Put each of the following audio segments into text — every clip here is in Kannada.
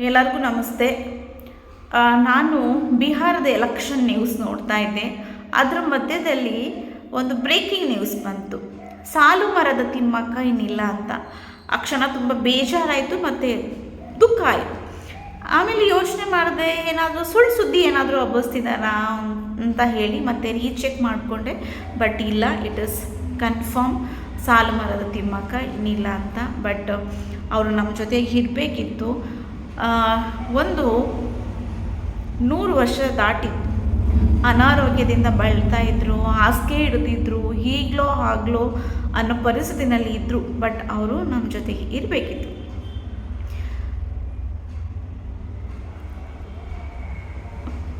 ಎಲ್ಲರಿಗೂ ನಮಸ್ತೆ. ನಾನು ಬಿಹಾರದ ಎಲೆಕ್ಷನ್ ನ್ಯೂಸ್ ನೋಡ್ತಾ ಇದ್ದೆ. ಅದರ ಮಧ್ಯದಲ್ಲಿ ಒಂದು ಬ್ರೇಕಿಂಗ್ ನ್ಯೂಸ್ ಬಂತು. ಸಾಲು ಮರದ ತಿಮ್ಮಕ್ಕ ಇನ್ನಿಲ್ಲ ಅಂತ. ಆ ಕ್ಷಣ ತುಂಬ ಬೇಜಾರಾಯಿತು ಮತ್ತು ದುಃಖ ಆಯಿತು. ಆಮೇಲೆ ಯೋಚನೆ ಮಾಡಿದೆ, ಏನಾದರೂ ಸುಳ್ಳು ಸುದ್ದಿ ಏನಾದರೂ ಹಬ್ಬಿಸ್ತಿದ್ದಾರಾ ಅಂತ ಹೇಳಿ ಮತ್ತೆ ರೀಚೆಕ್ ಮಾಡಿಕೊಂಡೆ. ಬಟ್ ಇಲ್ಲ ಇಟ್ ಇಸ್ ಕನ್ಫರ್ಮ್ ಸಾಲು ಮರದ ತಿಮ್ಮಕ್ಕ ಇನ್ನಿಲ್ಲ ಅಂತ. ಬಟ್ ಅವರು ನಮ್ಮ ಜೊತೆಗೆ ಇರಬೇಕಿತ್ತು. ಒಂದು ನೂರು ವರ್ಷ ದಾಟಿ ಅನಾರೋಗ್ಯದಿಂದ ಬಳಲ್ತಾ ಇದ್ದರು ಹಾಸಿಗೆ ಹಿಡಿದಿದ್ರು, ಈಗಲೋ ಆಗ್ಲೋ ಅನ್ನೋ ಪರಿಸ್ಥಿತಿನಲ್ಲಿ ಇದ್ದರು ಬಟ್ ಅವರು ನಮ್ಮ ಜೊತೆಗೆ ಇರಬೇಕಿತ್ತು.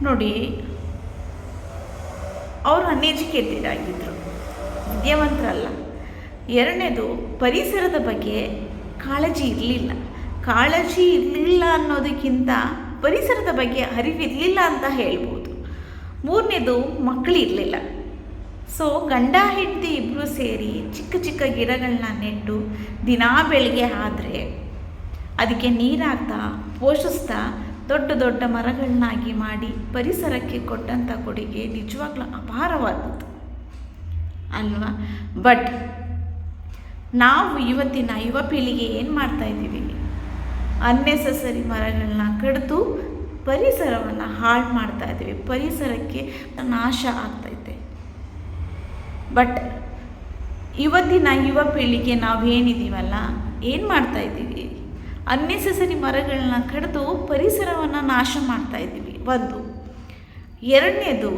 ನೋಡಿ, ಅವರು ಅನ್ಎಜುಕೇಟೆಡ್ ಆಗಿದ್ದರು ವಿದ್ಯಾವಂತರಲ್ಲ. ಎರಡನೇದು ಪರಿಸರದ ಬಗ್ಗೆ ಕಾಳಜಿ ಇರಲಿಲ್ಲ. ಕಾಳಜಿ ಇರಲಿಲ್ಲ ಅನ್ನೋದಕ್ಕಿಂತ ಪರಿಸರದ ಬಗ್ಗೆ ಅರಿವಿರಲಿಲ್ಲ ಅಂತ ಹೇಳ್ಬೋದು. ಮೂರನೇದು ಮಕ್ಕಳಿರಲಿಲ್ಲ ಸೊ ಗಂಡ ಹೆಂಡತಿ ಇಬ್ಬರು ಸೇರಿ ಚಿಕ್ಕ ಚಿಕ್ಕ ಗಿಡಗಳನ್ನ ನೆಟ್ಟು ದಿನಾ ಬೆಳಗ್ಗೆ ಆದರೆ ಅದಕ್ಕೆ ನೀರಾಗ್ತಾ, ಪೋಷಿಸ್ತಾ, ದೊಡ್ಡ ದೊಡ್ಡ ಮರಗಳನ್ನಾಗಿ ಮಾಡಿ ಪರಿಸರಕ್ಕೆ ಕೊಟ್ಟಂಥ ಕೊಡುಗೆ ನಿಜವಾಗ್ಲೂ ಅಪಾರವಾದದ್ದು. ಅಲ್ವಾ? ಬಟ್ ನಾವು ಇವತ್ತಿನ ಯುವ ಪೀಳಿಗೆ ಏನು ಮಾಡ್ತಾ ಇದ್ದೀವಿ? ಅನ್ನೆಸಸರಿ ಮರಗಳನ್ನ ಕಡಿದು ಪರಿಸರವನ್ನು ಹಾಳು ಮಾಡ್ತಾ ಇದ್ದೀವಿ. ಪರಿಸರಕ್ಕೆ ನಾಶ ಆಗ್ತೈತೆ ಬಟ್ ಇವತ್ತಿನ ಯುವ ಪೀಳಿಗೆ ನಾವೇನಿದ್ದೀವಲ್ಲ ಏನು ಮಾಡ್ತಾ ಇದ್ದೀವಿ? ಅನ್ನೆಸಸರಿ ಮರಗಳನ್ನ ಕಡಿದು ಪರಿಸರವನ್ನು ನಾಶ ಮಾಡ್ತಾ ಇದ್ದೀವಿ. ಒಂದು. ಎರಡನೇದು,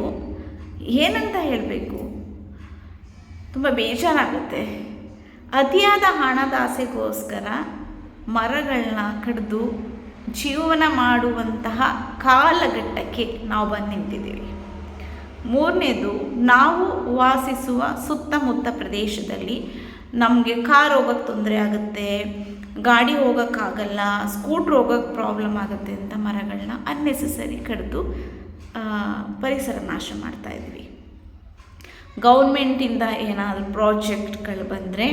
ಏನಂತ ಹೇಳಬೇಕು? ತುಂಬ ಬೇಜಾರಾಗುತ್ತೆ. ಅತಿಯಾದ ಹಣದ ಆಸೆಗೋಸ್ಕರ ಮರಗಳನ್ನ ಕಡಿದು ಜೀವನ ಮಾಡುವಂತಹ ಕಾಲಘಟ್ಟಕ್ಕೆ ನಾವು ಬಂದು ನಿಂತಿದ್ದೀವಿ. ಮೂರನೇದು, ನಾವು ವಾಸಿಸುವ ಸುತ್ತಮುತ್ತ ಪ್ರದೇಶದಲ್ಲಿ ನಮಗೆ ಕಾರ್ ಹೋಗೋಕ್ಕೆ ತೊಂದರೆ ಆಗುತ್ತೆ, ಗಾಡಿ ಹೋಗೋಕ್ಕಾಗಲ್ಲ, ಸ್ಕೂಟ್ರ್ ಹೋಗೋಕ್ಕೆ ಪ್ರಾಬ್ಲಮ್ ಆಗುತ್ತೆ ಅಂತ ಮರಗಳನ್ನ ಅನ್ನೆಸೆಸರಿ ಕಡಿದು ಪರಿಸರ ನಾಶ ಮಾಡ್ತಾ ಇದ್ವಿ. ಗೌರ್ಮೆಂಟಿಂದ ಏನಾದರೂ ಪ್ರಾಜೆಕ್ಟ್ಗಳು ಬಂದರೆ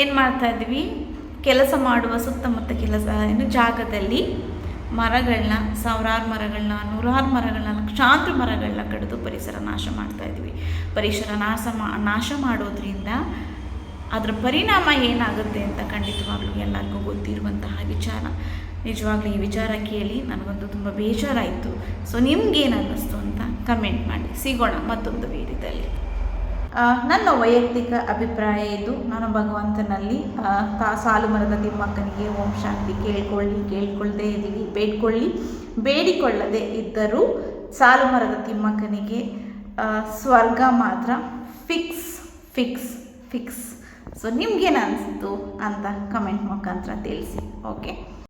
ಏನು ಮಾಡ್ತಾ ಇದ್ವಿ? ಕೆಲಸ ಮಾಡುವ ಸುತ್ತಮುತ್ತ ಕೆಲಸ, ಏನು, ಜಾಗದಲ್ಲಿ ಮರಗಳನ್ನ, ಸಾವಿರಾರು ಮರಗಳನ್ನ, ನೂರಾರು ಮರಗಳನ್ನ, ಲಕ್ಷಾಂತರ ಮರಗಳನ್ನ ಕಡಿದು ಪರಿಸರ ನಾಶ ಮಾಡ್ತಾ ಇದ್ದೀವಿ. ಪರಿಸರ ನಾಶ ಮಾ, ನಾಶ ಮಾಡೋದ್ರಿಂದ ಅದರ ಪರಿಣಾಮ ಏನಾಗುತ್ತೆ ಅಂತ ಖಂಡಿತವಾಗ್ಲೂ ಎಲ್ಲರಿಗೂ ಗೊತ್ತಿರುವಂತಹ ವಿಚಾರ. ನಿಜವಾಗ್ಲೂ ಈ ವಿಚಾರ ಕೇಳಿ ನನಗೊಂದು ತುಂಬ ಬೇಜಾರಾಯಿತು. ಸೊ ನಿಮ್ಗೇನು ಅನ್ನಿಸ್ತು ಅಂತ ಕಮೆಂಟ್ ಮಾಡಿ. ಸಿಗೋಣ ಮತ್ತೊಂದು ವೀಡಿಯೋದಲ್ಲಿ. ನನ್ನ ವೈಯಕ್ತಿಕ ಅಭಿಪ್ರಾಯ ಇದು. ನಾನು ಭಗವಂತನಲ್ಲಿ ತಾ, ಸಾಲು ಮರದ ತಿಮ್ಮಕ್ಕನಿಗೆ ಓಂ ಶಾಂತಿ ಕೇಳ್ಕೊಳ್ಳಿ ಕೇಳ್ಕೊಳ್ಳದೆ ಇದ್ದೀವಿ, ಬೇಡ್ಕೊಳ್ಳಿ. ಬೇಡಿಕೊಳ್ಳದೆ ಇದ್ದರೂ ಸಾಲು ಮರದ ತಿಮ್ಮಕ್ಕನಿಗೆ ಸ್ವರ್ಗ ಮಾತ್ರ ಫಿಕ್ಸ್ ಫಿಕ್ಸ್ ಫಿಕ್ಸ್. ಸೊ ನಿಮ್ಗೇನು ಅನಿಸ್ತು ಅಂತ ಕಮೆಂಟ್ ಮುಖಾಂತರ ತಿಳಿಸಿ ಓಕೆ